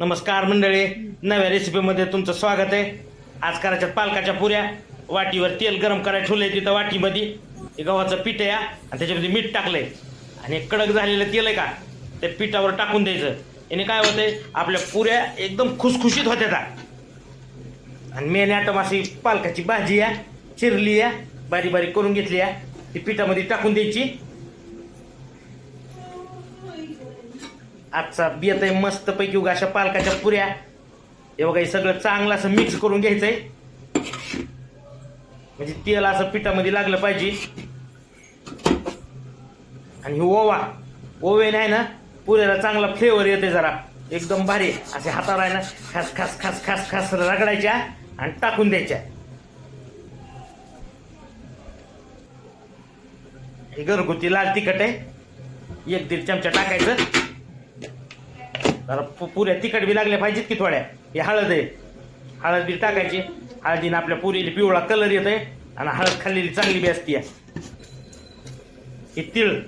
नमस्कार मंडळी. नव्या रेसिपीमध्ये तुमचं स्वागत आहे. आज करायच्या पालकाच्या पुऱ्या. वाटीवर तेल गरम करायला ठेवलंय तिथं वाटीमध्ये. हे गव्हाचं पीठ आहे आणि त्याच्यामध्ये मीठ टाकलंय. आणि कडक झालेलं तेल आहे का ते पिठावर टाकून द्यायचं. याने काय होतंय आपल्या पुऱ्या एकदम खुसखुशीत होत्या त्या आणि मेन आटम अशी पालकाची भाजी आहे चिरली आहे. बारीक बारीक करून घेतली आहे. ती पिठामध्ये टाकून द्यायची. आजचा बेत आहे मस्त पैकी उगा अशा पालकाच्या पुऱ्या. हे बघा हे सगळं चांगलं असं मिक्स करून घ्यायचंय. म्हणजे तेल असं पिठामध्ये लागलं पाहिजे. आणि ही ओवा ओवेने आहे ना पुऱ्याला चांगला फ्लेवर येते जरा. एकदम भारी. असे हाताला आहे ना खास खास खास खास खास रगडायच्या आणि टाकून द्यायच्या. हे घरगुती लाल तिखट आहे. एक दीड चमचा टाकायचं. जरा पु- पुऱ्या तिखट बी लागल्या पाहिजेत की थोड्या. हे हळद आहे. हळद बी टाकायची. हळदीनं आपल्या पुरीला पिवळा कलर येत आहे आणि हळद खाल्लेली चांगली बी असते हे तिळ.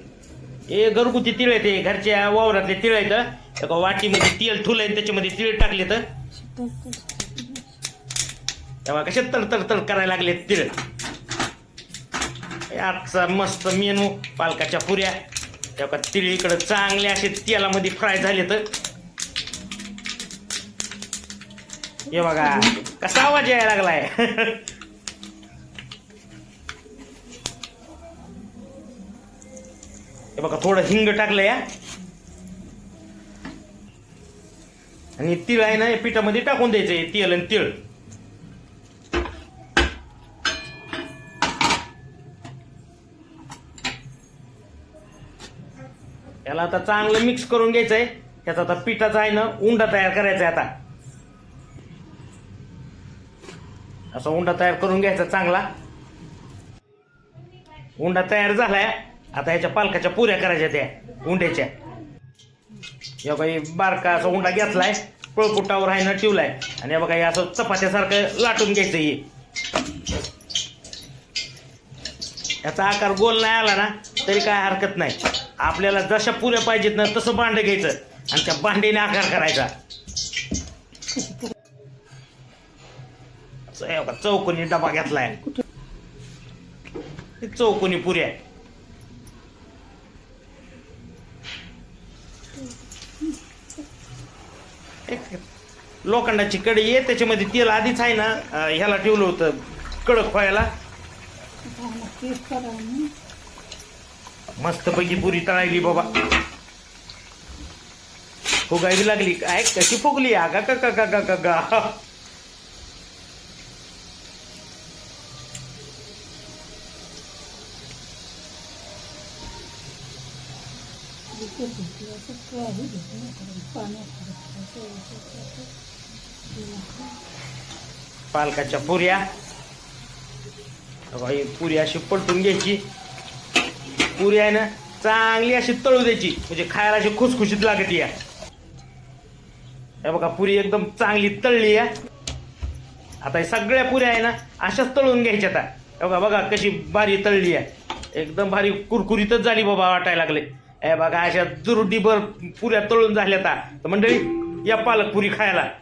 हे घरगुती तिळ आहे ते. घरच्या वावरातले तिळ आहेत. एका वाटीमध्ये तेल ठुलं आणि त्याच्यामध्ये तिळ टाकले तर तेव्हा कसे तळ तळ करायला लागले तिळ. आजचा मस्त मेनू. पालकाच्या पुऱ्या. तेव्हा तिळ इकडं चांगले असे तेलामध्ये फ्राय झाले तर हे बघा कसा आवाज यायला लागलाय? हे बघा थोडं हिंग टाकलं या आणि तिळ आहे ना या पिठामध्ये टाकून द्यायचं हे तेल आणि तिळ. याला आता चांगलं मिक्स करून घ्यायचंय. त्याचा आता पिठाचा आहे ना उंडा तयार करायचा आहे आता. असा उंडा तयार करून घ्यायचा चांगला. उंडा तयार झालाय. आता ह्याच्या पालकाच्या पुऱ्या करायच्या त्या उंड्याच्या. या काही बारका असा उंडा घेतलाय. पळपुटावर आहे ना ठेवलाय. आणि बघा हे असं चपात्यासारखं लाटून घ्यायचं हे. याचा आकार गोल नाही आला ना तरी काय हरकत नाही. आपल्याला जशा पुऱ्या पाहिजेत ना तसं भांड घ्यायचं. आणि त्या भांडीने आकार करायचा. चौकोनी डबा घेतलाय. चौकोनी पुऱ्या लोखंडाची कडी आहे त्याच्यामध्ये तेल आधीच आहे ना ह्याला ठेवलं होतं कडक व्हायला. मस्त पैकी पुरी तळायली बाबा. फुगायला लागली. काय कशी फुगली? आगा का का का का का पालकाच्या पुऱ्या. बघा, पुरी अशी पलटून घ्यायची. पुरी आहे ना चांगली अशी तळू द्यायची. म्हणजे खायला अशी खुसखुशीत लागते या. हे बघा पुरी एकदम चांगली तळली या. आता हे सगळ्या पुऱ्या आहे ना अशाच तळून घ्यायच्या आता. बघा बघा कशी भारी तळली आहे एकदम भारी कुरकुरीतच झाली बाबा वाटायला लागले. हे बघा अशा दुरुडीभर पुऱ्या तळून झाल्या आता. तर मंडळी या पालक पुरी खायला.